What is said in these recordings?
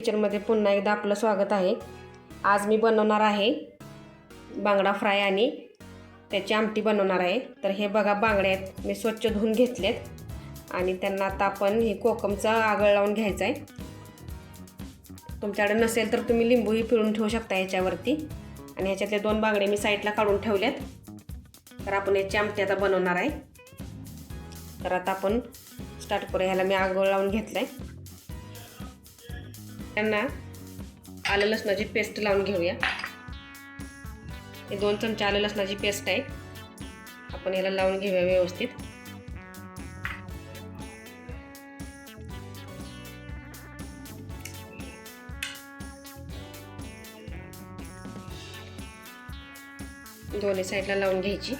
किचनमध्ये पुन्हा एकदा आपलं स्वागत आहे. आज मी बनवणार आहे बांगडा फ्राय आणि त्याची आमटी बनवणार आहे. तर हे बघा बांगड्या आहेत. मी स्वच्छ धुवून घेतलेत. आणि त्यांना आता आपण हे कोकमचा आगळ लावून घ्यायचा आहे. तुमच्याकडे नसेल तर तुम्ही लिंबूही पिळून ठेवू शकता ह्याच्यावरती आणि ह्याच्यातले दोन बांगडे मी साईडला काढून ठेवल्यात तर आपण याची आमटी आता बनवणार आहे. तर आता आपण स्टार्ट करूया. ह्याला मी आगळ लावून घेतलं आहे त्यांना आलं लसणाची पेस्ट लावून घेऊया. हे दोन चमचे आलं लसणाची पेस्ट आहे. आपण याला लावून घेऊया व्यवस्थित. दोन्ही साईडला लावून घ्यायची.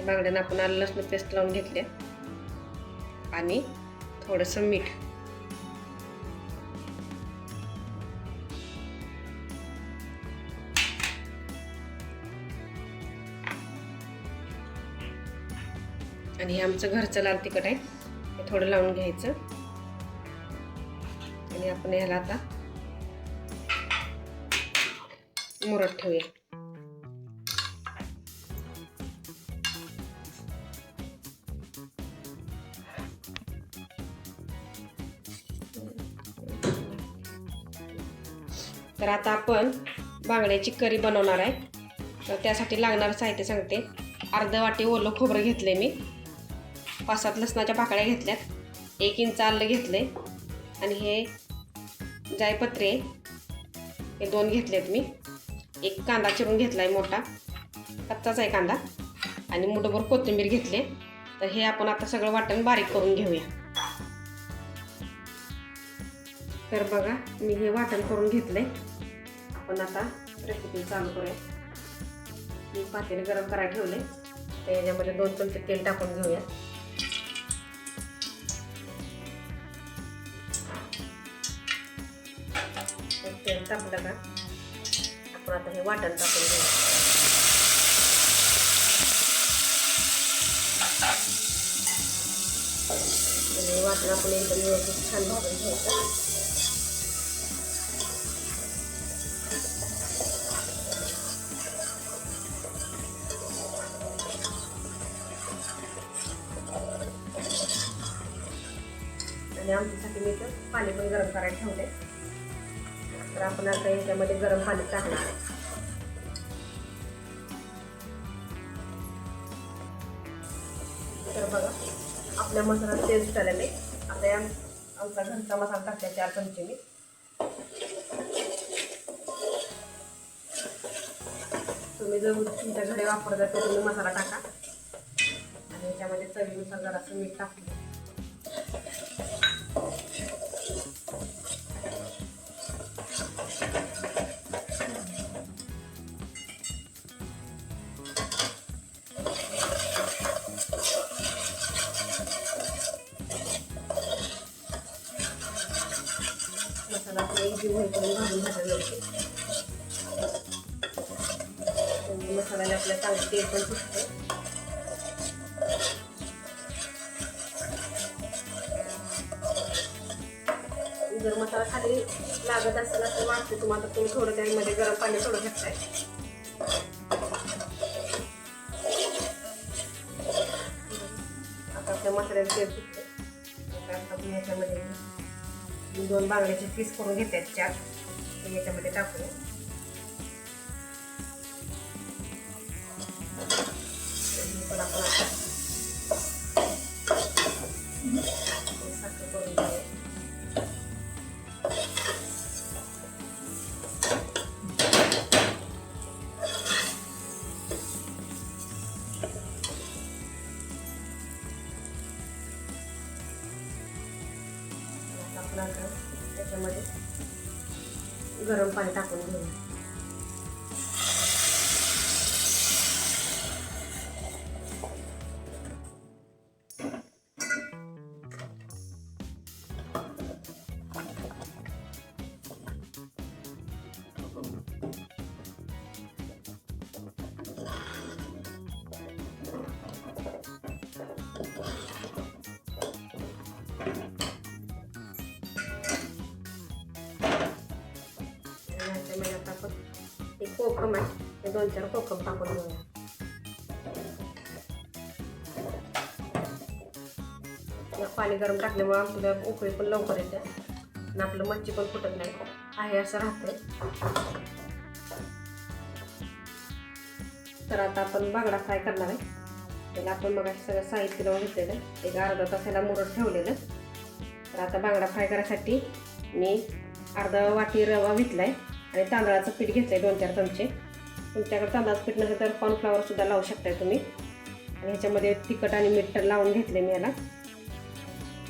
बांगड्यांना आपण आलं लसण पेस्ट लावून घेतले आणि थोडंसं मीठ. आणि हे आमचं घरचं लाल तिखट आहे. हे थोडं लावून घ्यायचं. आणि आपण ह्याला आता मुरत ठेवूया. तर आता आपण बांगड्याची करी बनवणार आहे. तर त्यासाठी लागणारं साहित्य सांगते. अर्ध वाटी ओलं खोबरं घेतले मी. पाच सात लसणाच्या पाकळ्या घेतल्यात. एक इंच आलं आहे आणि हे जायपत्रे हे दोन घेतलेत मी. एक कांदा चिरून घेतला आहे मोठा. कच्चाच आहे कांदा. आणि मुठभर कोथिंबीर घेतले. तर हे आपण आता सगळं वाटण बारीक करून घेऊया. तर बघा मी हे वाटण करून घेतलं आहे आपण आता रेसिपी चालू करूया. मी पातेले गरम करायला ठेवले. तर याच्यामध्ये दोन चमचे तेल टाकून घेऊया. तेल टाकलं का? आपण आता हे वाटण टाकून घेऊया. आणि वाटण आपण एकदम व्यवस्थित छान भाजून घ्यायचं. आणि मी तर पाणी पण गरम करायला ठेवले तर आपण आता याच्यामध्ये गरम पाणी टाकणार आहे. तर बघा आपल्या मसाला टेस्ट आलेले आता या आमचा घरचा मसाला टाकला चार चमचे मी. तुम्ही जर तुमच्या घरी वापरता तर तुम्ही मसाला टाका. आणि याच्यामध्ये चवीनुसार जरासं मीठ टाकलं मसाला आपला एक होईपर्यंत भाजून घालायला मसाल्याला आपल्या चांगलं तेल पण सुटते जर मसाला खाली लागत असेल असं वाटते तुम्हाला तुम्ही थोडं त्यामध्ये गरम पाणी सोडू शकताय आता आपल्या मसाल्याला तेल सुटते आता दोन बांगड्याचे पीस करून घेतात चार याच्यामध्ये टाकूया आपण आता त्याच्यामध्ये गरम पाणी टाकून घेऊया कोकम दोन चार कोकम टाकून घेऊया पाणी गरम टाकल्यामुळे आपल्याला उकळी पण लवकर येते आणि आपलं मच्छी पण फुटत नाही आहे असं राहतंय तर आता आपण बांगडा फ्राय करणार आहे त्याला आपण मग सगळं साहित्य लावून घेतलेलं एक अर्धा तासाला मुरत ठेवलेलं तर आता बांगडा फ्राय करायसाठी मी अर्धा वाटी रवा घेतला आहे आणि तांदळाचं पीठ घेतलं आहे दोन चार चमचे. तुमच्याकडे तांदळाचं पीठ नसेल तर कॉर्नफ्लॉवरसुद्धा लावू शकताय तुम्ही. आणि ह्याच्यामध्ये तिखट आणि मीठ लावून घेतले मी याला.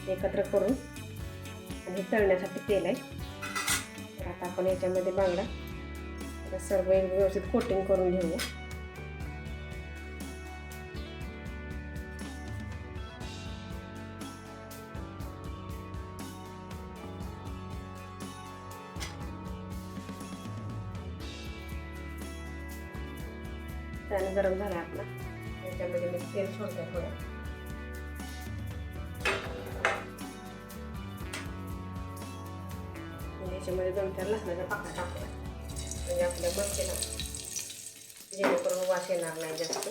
एकत्र करून. आणि तळण्यासाठी तेल आहे. तर आता आपण याच्यामध्ये बांगडा. सर्व व्यवस्थित कोटिंग करून घेऊया त्याने गरम झाला आपला. त्याच्यामध्ये मी तेल सोडते थोडं. आणि याच्यामध्ये दोन चार लसणाच्या पाकळ्या टाकूया. म्हणजे आपल्या मच्छीला जेणेकरून वास येणार नाही जास्त.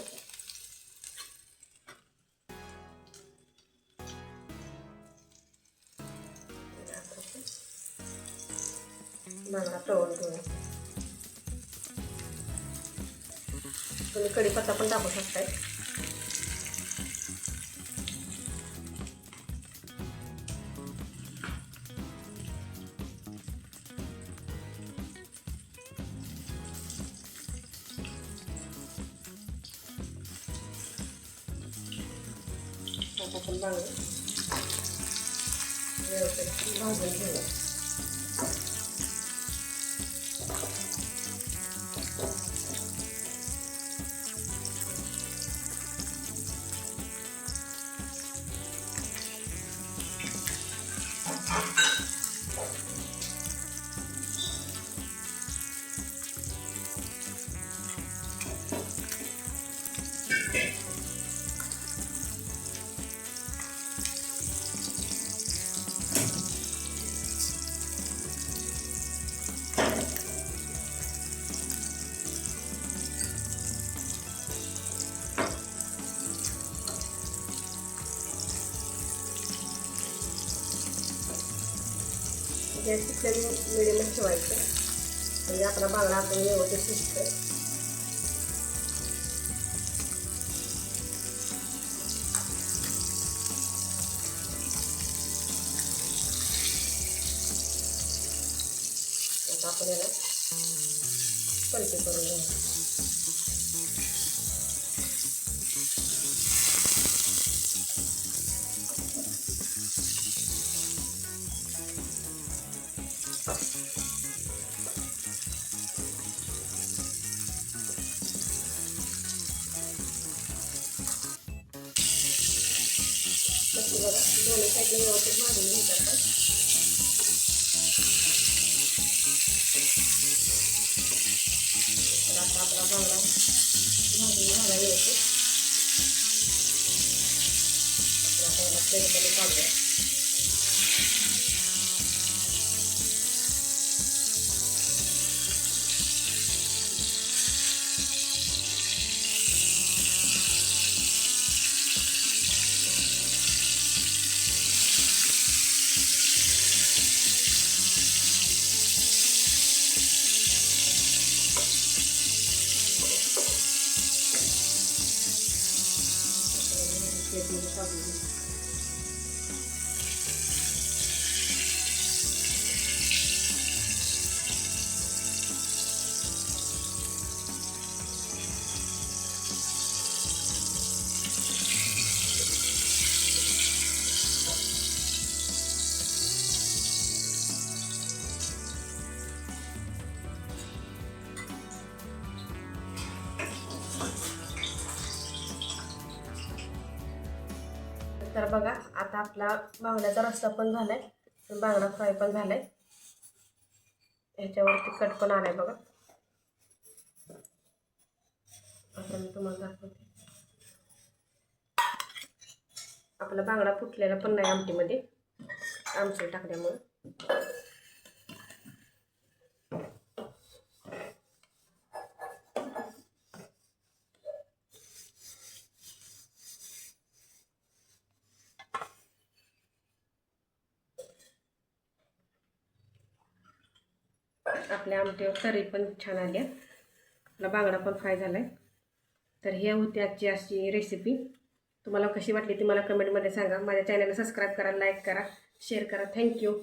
बांगडा तळून घेऊया. तुम्ही कढीपत्ता पण टाकू शकताय. आता आपण बांगडे व्यवस्थित भाजून घेऊया. गॅस फ्लेम मिडियमच ठेवायचं. म्हणजे आपला बांगडा आपण व्यवस्थित शिजतोय. आता आपण याला पलटी करून मच्छी बघा दोन्ही साईडला प्लेटमध्ये काढून तर बघा आता आपला बांगड्याचा रस्सा पण झालाय बांगडा फ्राय पण झालाय. ह्याच्यावरती कट पण आलाय बघा. आता मी तुम्हाला दाखवते. आपला बांगडा फुटलेला पण नाही आमटीमध्ये आमसूल टाकल्यामुळे. आपल्या आमटीवर तरी पण छान आली आहे आपला बांगडा पण फ्राय झाला आहे तर ही होती आजची अशी रेसिपी तुम्हाला कशी वाटली ती मला कमेंटमध्ये सांगा. माझ्या चॅनलला सबस्क्राईब करा लाईक करा शेअर करा. थँक्यू